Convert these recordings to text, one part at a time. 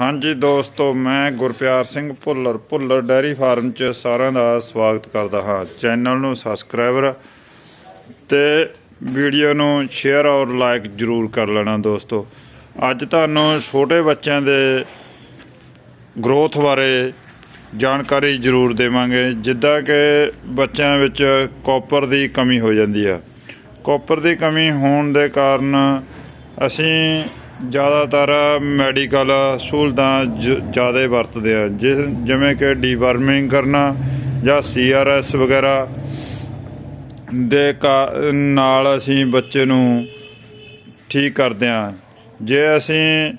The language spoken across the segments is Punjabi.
ਹਾਂਜੀ ਦੋਸਤੋ, ਮੈਂ ਗੁਰਪਿਆਰ ਸਿੰਘ ਭੁੱਲਰ ਭੁੱਲਰ ਡੈਰੀ ਫਾਰਮ 'ਚ ਸਾਰਿਆਂ ਦਾ ਸਵਾਗਤ ਕਰਦਾ ਹਾਂ। ਚੈਨਲ ਨੂੰ ਸਬਸਕ੍ਰਾਈਬਰ ਤੇ ਵੀਡੀਓ ਨੂੰ ਸ਼ੇਅਰ ਔਰ ਲਾਈਕ ਜਰੂਰ ਕਰ ਲੈਣਾ ਦੋਸਤੋ। ਅੱਜ ਤੁਹਾਨੂੰ ਛੋਟੇ ਬੱਚਿਆਂ ਦੇ ਗਰੋਥ ਬਾਰੇ ਜਾਣਕਾਰੀ ਜ਼ਰੂਰ ਦੇਵਾਂਗੇ, ਜਿੱਦਾਂ ਕਿ ਬੱਚਿਆਂ ਵਿੱਚ ਕਾਪਰ ਦੀ ਕਮੀ ਹੋ ਜਾਂਦੀ ਆ। ਕਾਪਰ ਦੀ ਕਮੀ ਹੋਣ ਦੇ ਕਾਰਨ ਅਸੀਂ ਜ਼ਿਆਦਾਤਰ ਮੈਡੀਕਲ ਸਹੂਲਤਾਂ ਜ਼ਿਆਦਾ ਵਰਤਦੇ ਆ। ਜਿਸ ਜਿਵੇਂ ਕਿ ਡੀਵਰਮਿੰਗ ਕਰਨਾ ਜਾਂ ਸੀਆਰਐਸ ਵਗੈਰਾ ਦੇ ਕਾ- ਨਾਲ ਅਸੀਂ ਬੱਚੇ ਨੂੰ ਠੀਕ ਕਰਦੇ ਹਾਂ ਜੇ ਅਸੀਂ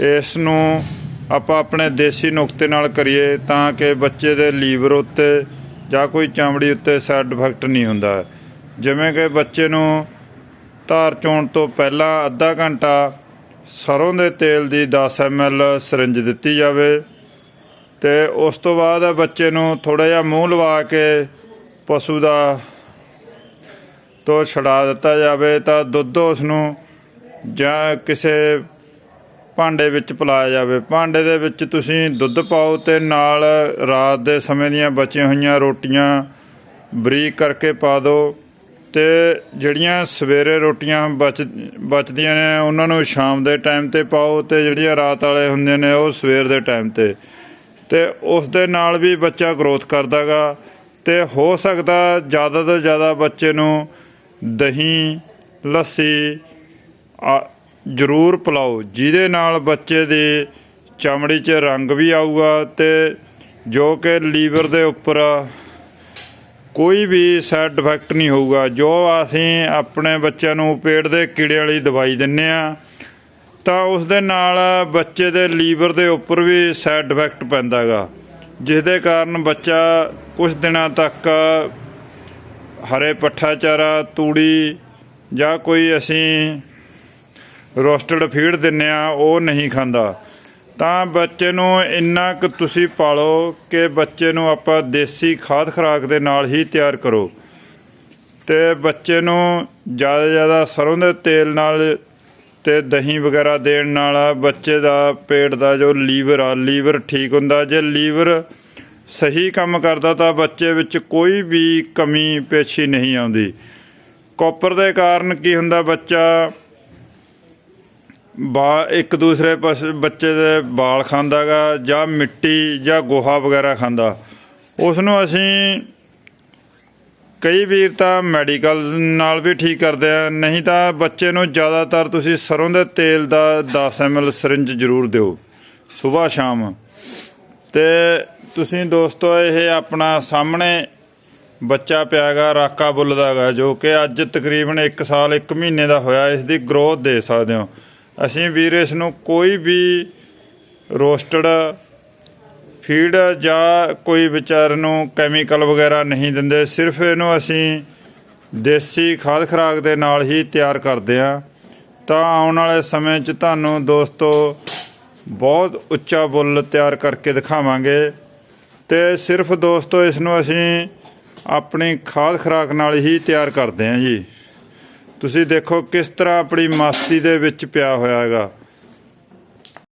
ਇਸ ਨੂੰ ਆਪਾਂ ਆਪਣੇ ਦੇਸੀ ਨੁਕਤੇ ਨਾਲ ਕਰੀਏ ਤਾਂ ਕਿ ਬੱਚੇ ਦੇ ਲੀਵਰ ਉੱਤੇ ਜਾਂ ਕੋਈ ਚਮੜੀ ਉੱਤੇ ਸਾਈਡ ਇਫੈਕਟ ਨਹੀਂ ਹੁੰਦਾ। ਜਿਵੇਂ ਕਿ ਬੱਚੇ ਨੂੰ ਧਾਰ ਚੋਣ ਤੋਂ ਪਹਿਲਾਂ ਅੱਧਾ ਘੰਟਾ ਸਰੋਂ ਦੇ ਤੇਲ ਦੀ 10 ml ਸਿਰੰਜ ਦਿੱਤੀ ਜਾਵੇ ਤੇ ਉਸ ਤੋਂ ਬਾਅਦ ਬੱਚੇ ਨੂੰ ਥੋੜਾ ਜਿਹਾ ਮੂੰਹ ਲਵਾ ਕੇ ਪਸ਼ੂ ਦਾ ਤੋਂ ਛਡਾ ਦਿੱਤਾ ਜਾਵੇ ਤਾਂ ਦੁੱਧ ਉਸ ਨੂੰ ਜਾਂ ਕਿਸੇ ਭਾਂਡੇ ਵਿੱਚ ਪਿਲਾਇਆ ਜਾਵੇ। ਭਾਂਡੇ ਦੇ ਵਿੱਚ ਤੁਸੀਂ ਦੁੱਧ ਪਾਓ ਤੇ ਨਾਲ ਰਾਤ ਦੇ ਸਮੇਂ ਦੀਆਂ ਬਚੀਆਂ ਹੋਈਆਂ ਰੋਟੀਆਂ ਬਰੀਕ ਕਰਕੇ ਪਾ ਦਿਓ। ਤੇ ਜਿਹੜੀਆਂ ਸਵੇਰੇ ਰੋਟੀਆਂ ਬਚ, ਬਚਦੀਆਂ ਨੇ, ਉਹਨਾਂ ਨੂੰ ਸ਼ਾਮ ਦੇ ਟਾਈਮ ਤੇ ਪਾਓ ਤੇ ਜਿਹੜੀਆਂ ਰਾਤ ਵਾਲੇ ਹੁੰਦੇ ਨੇ ਉਹ ਸਵੇਰ ਦੇ ਟਾਈਮ ਤੇ। ਤੇ ਉਸ ਦੇ ਨਾਲ ਵੀ ਬੱਚਾ ਗਰੋਥ ਕਰਦਾਗਾ ਤੇ ਹੋ ਸਕਦਾ ਜ਼ਿਆਦਾ ਤੋਂ ਜ਼ਿਆਦਾ ਬੱਚੇ ਨੂੰ ਦਹੀਂ, ਲੱਸੀ, ਆ, ਜ਼ਰੂਰ ਪਿਲਾਓ, ਜਿਹਦੇ ਨਾਲ ਬੱਚੇ ਦੀ ਚਮੜੀ 'ਚ ਰੰਗ ਵੀ ਆਊਗਾ ਤੇ ਜੋ ਕਿ ਲੀਵਰ ਦੇ ਉੱਪਰ ਕੋਈ ਵੀ ਸਾਈਡ ਇਫੈਕਟ ਨਹੀਂ ਹੋਊਗਾ। ਜੋ ਅਸੀਂ ਆਪਣੇ ਬੱਚਿਆਂ ਨੂੰ ਪੇਟ ਦੇ ਕੀੜੇ ਵਾਲੀ ਦਵਾਈ ਦਿੰਨੇ ਆ, ਤਾਂ ਉਸ ਦੇ ਨਾਲ ਬੱਚੇ ਦੇ ਲੀਵਰ ਦੇ ਉੱਪਰ ਵੀ ਸਾਈਡ ਇਫੈਕਟ ਪੈਂਦਾਗਾ ਜਿਸ ਦੇ ਕਾਰਨ ਬੱਚਾ ਕੁਝ ਦਿਨਾਂ ਤੱਕ ਹਰੇ ਪੱਠਾ ਚਾਰਾ ਤੂੜੀ ਜਾਂ ਕੋਈ ਅਸੀਂ ਰੋਸਟਡ ਫੀਡ ਦਿੰਨੇ ਆ, ਉਹ ਨਹੀਂ ਖਾਂਦਾ। ਤਾਂ ਬੱਚੇ ਨੂੰ ਇੰਨਾ ਕੁ ਤੁਸੀਂ ਪਾਲੋ ਕਿ ਬੱਚੇ ਨੂੰ ਆਪਾਂ ਦੇਸੀ ਖਾਦ ਖੁਰਾਕ ਦੇ ਨਾਲ ਹੀ ਤਿਆਰ ਕਰੋ। ਤੇ ਬੱਚੇ ਨੂੰ ਜ਼ਿਆਦਾ ਜ਼ਿਆਦਾ ਸਰੋਂ ਦੇ ਤੇਲ ਨਾਲ ਤੇ ਦਹੀਂ ਵਗੈਰਾ ਦੇਣ ਨਾਲ ਬੱਚੇ ਦਾ ਪੇਟ ਦਾ ਜੋ ਲੀਵਰ ਆ, ਲੀਵਰ ਠੀਕ ਹੁੰਦਾ। ਜੇ ਲੀਵਰ ਸਹੀ ਕੰਮ ਕਰਦਾ ਤਾਂ ਬੱਚੇ ਵਿੱਚ ਕੋਈ ਵੀ ਕਮੀ, ਪੇਸ਼ੀ ਨਹੀਂ ਆਉਂਦੀ। ਕਾਪਰ ਦੇ ਕਾਰਨ ਕੀ ਹੁੰਦਾ ਬੱਚਾ? ਬਾ ਇੱਕ ਦੂਸਰੇ ਪਾਸੇ ਬੱਚੇ ਦੇ ਵਾਲ ਖਾਂਦਾਗਾ ਜਾਂ ਮਿੱਟੀ ਜਾਂ ਗੋਹਾ ਵਗੈਰਾ ਖਾਂਦਾ। ਉਸ ਨੂੰ ਅਸੀਂ ਕਈ ਵੀਰ ਤਾਂ ਮੈਡੀਕਲ ਨਾਲ ਵੀ ਠੀਕ ਕਰਦੇ ਆ, ਨਹੀਂ ਤਾਂ ਬੱਚੇ ਨੂੰ ਜ਼ਿਆਦਾਤਰ ਤੁਸੀਂ ਸਰੋਂ ਦੇ ਤੇਲ ਦਾ 10 ml ਸਿਰਿੰਜ ਜ਼ਰੂਰ ਦਿਓ ਸਵੇਰ ਸ਼ਾਮ। ਤੇ ਤੁਸੀਂ ਦੋਸਤੋ, ਇਹ ਆਪਣਾ ਸਾਹਮਣੇ ਬੱਚਾ ਪਿਆਗਾ ਰਾਕਾ ਬੁੱਲ ਦਾਗਾ ਜੋ ਕਿ ਅੱਜ ਤਕਰੀਬਨ 1 ਸਾਲ 1 ਮਹੀਨੇ ਦਾ ਹੋਇਆ, ਇਸ ਦੀ ਗਰੋਥ ਦੇ ਸਕਦੇ ਹੋ। ਅਸੀਂ ਵੀਰ ਇਸ ਨੂੰ ਕੋਈ ਵੀ ਰੋਸਟਡ ਫੀਡ ਜਾਂ ਕੋਈ ਵਿਚਾਰ ਨੂੰ ਕੈਮੀਕਲ ਵਗੈਰਾ ਨਹੀਂ ਦਿੰਦੇ, ਸਿਰਫ ਇਹਨੂੰ ਅਸੀਂ ਦੇਸੀ ਖਾਦ ਖਰਾਕ ਦੇ ਨਾਲ ਹੀ ਤਿਆਰ ਕਰਦੇ ਆ ਤਾਂ ਆਉਣ ਵਾਲੇ ਸਮੇਂ 'ਚ ਤੁਹਾਨੂੰ ਦੋਸਤੋ ਬਹੁਤ ਉੱਚਾ ਬੁੱਲ ਤਿਆਰ ਕਰਕੇ ਦਿਖਾਵਾਂਗੇ। ਤੇ ਸਿਰਫ ਦੋਸਤੋ ਇਸ ਨੂੰ ਅਸੀਂ ਆਪਣੀ ਖਾਦ ਖਰਾਕ ਨਾਲ ਹੀ ਤਿਆਰ ਕਰਦੇ ਹਾਂ ਜੀ। ਤੁਸੀਂ ਦੇਖੋ ਕਿਸ ਤਰ੍ਹਾਂ ਆਪਣੀ ਮਸਤੀ ਦੇ ਵਿੱਚ ਪਿਆ ਹੋਇਆ ਹੈਗਾ।